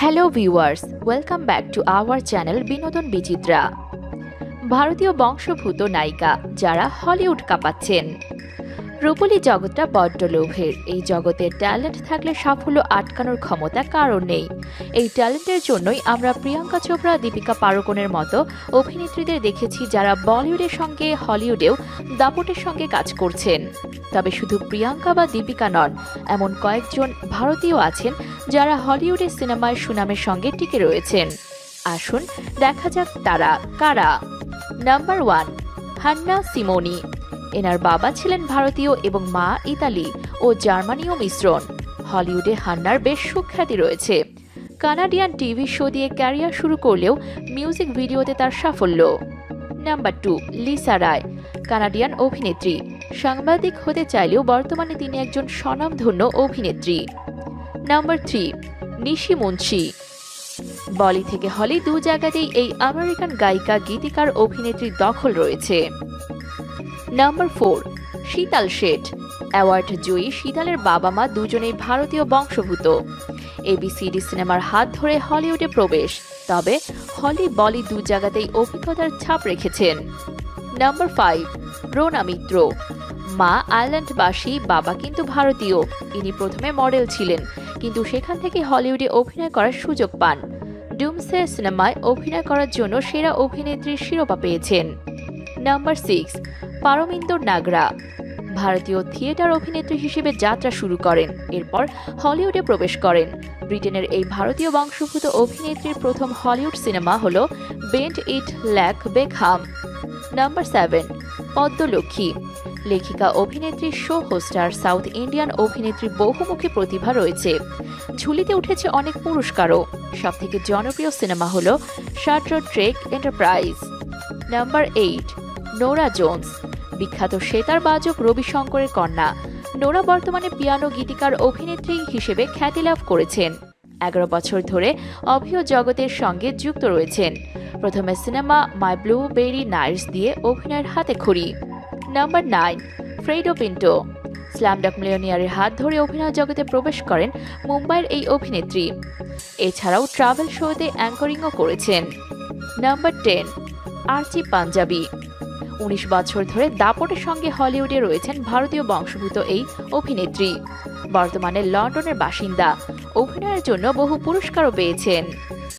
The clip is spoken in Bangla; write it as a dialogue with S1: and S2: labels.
S1: Hello viewers welcome back to our channel Binodon Bichitra ভারতীয় বংশভূত নায়িকা যারা হলিউড কাঁপাচ্ছেন। রূপলী জগৎটা বড্ড লোভের। এই জগতের ট্যালেন্ট থাকলে সাফল্য আটকানোর ক্ষমতা কারণ নেই। এই ট্যালেন্টের জন্যই আমরা প্রিয়াঙ্কা চোপড়া, দীপিকা পাড়ুকোনের মতো অভিনেত্রীদের দেখেছি যারা বলিউডের সঙ্গে হলিউডেও দাপটের সঙ্গে কাজ করছেন। তবে শুধু প্রিয়াঙ্কা বা দীপিকা নন, এমন কয়েকজন ভারতীয় আছেন যারা হলিউডের সিনেমার সুনামের সঙ্গে টিকে রয়েছেন। আসুন দেখা যাক তারা কারা। Number one, Hannah Simone. এনার বাবা ছিলেন ভারতীয় এবং মা ইতালি ও জার্মানীয় মিশ্রণ। হলিউডে হান্নার বেশ সুখ্যাতি রয়েছে। কানাডিয়ান টিভি শো দিয়ে ক্যারিয়ার শুরু করলেও মিউজিক ভিডিওতে তার সাফল্য। Number two, Lisa Ray, Canadian অভিনেত্রী। সাংবাদিক হতে চাইলেও বর্তমানে তিনি একজন স্বনামধন্য অভিনেত্রী। Number three, Nishi Munshi. বলি থেকে হলি দু জায়গাতেই এই আমেরিকান গায়িকা, গীতিকার, অভিনেত্রীর দখল রয়েছে। Number four, Sheetal Sheth. Award জয়ী শীতালের বাবা মা দুজনেই ভারতীয় বংশভূত এবিসিডি সিনেমার হাত ধরে হলিউডে প্রবেশ, তবে হলি বলি দু জায়গাতেই অভিজ্ঞতার ছাপ রেখেছেন। Number five, Rona Mitra. মা আয়ারল্যান্ডবাসী, বাবা কিন্তু ভারতীয়। ইনি প্রথমে মডেল ছিলেন, কিন্তু সেখান থেকে হলিউডে অভিনয় করার সুযোগ পান। ডুমসে সিনেমায় অভিনয় করার জন্য সেরা অভিনেত্রীর শিরোপা পেয়েছেন। Number six, Parminder Nagra. ভারতীয় থিয়েটার অভিনেত্রী হিসেবে যাত্রা শুরু করেন, এরপর হলিউডে প্রবেশ করেন। ব্রিটেনের এই ভারতীয় বংশোদ্ভূত অভিনেত্রীর প্রথম হলিউড সিনেমা হল bend it like Beckham. Number seven, Padma Lakshmi. লেখিকা অভিনেত্রী শো হোস্টার সাউথ ইন্ডিয়ান অভিনেত্রীর বহুমুখী প্রতিভা রয়েছে। ঝুলিতে উঠেছে অনেক পুরস্কারও। সবথেকে জনপ্রিয় সিনেমা হল Star Trek Enterprise. Number eight, Norah Jones. বিখ্যাত সেতার বাজক রবি শঙ্করের কন্যা। নোরা বর্তমানে পিয়ানো গীতিকার অভিনেত্রী হিসেবে খ্যাতি লাভ করেছেন। এগারো বছর ধরে অভিয় জগতের সঙ্গে যুক্ত রয়েছেন। প্রথমে সিনেমা মাই ব্লু বেরি নাইটস দিয়ে অভিনয়ের হাতে খড়ি। Number nine, Freida Pinto. Slumdog মিলিয়নিয়ারের হাত ধরে অভিনয় জগতে প্রবেশ করেন মুম্বাইয়ের এই অভিনেত্রী। এছাড়াও ট্রাভেল শোতে অ্যাঙ্করিংও করেছেন। Number ten, Archie Panjabi. উনিশ বছর ধরে দাপটের সঙ্গে হলিউডে রয়েছেন ভারতীয় বংশভূত এই অভিনেত্রী। বর্তমানে লন্ডনের বাসিন্দা। অভিনয়ের জন্য বহু পুরস্কারও পেয়েছেন।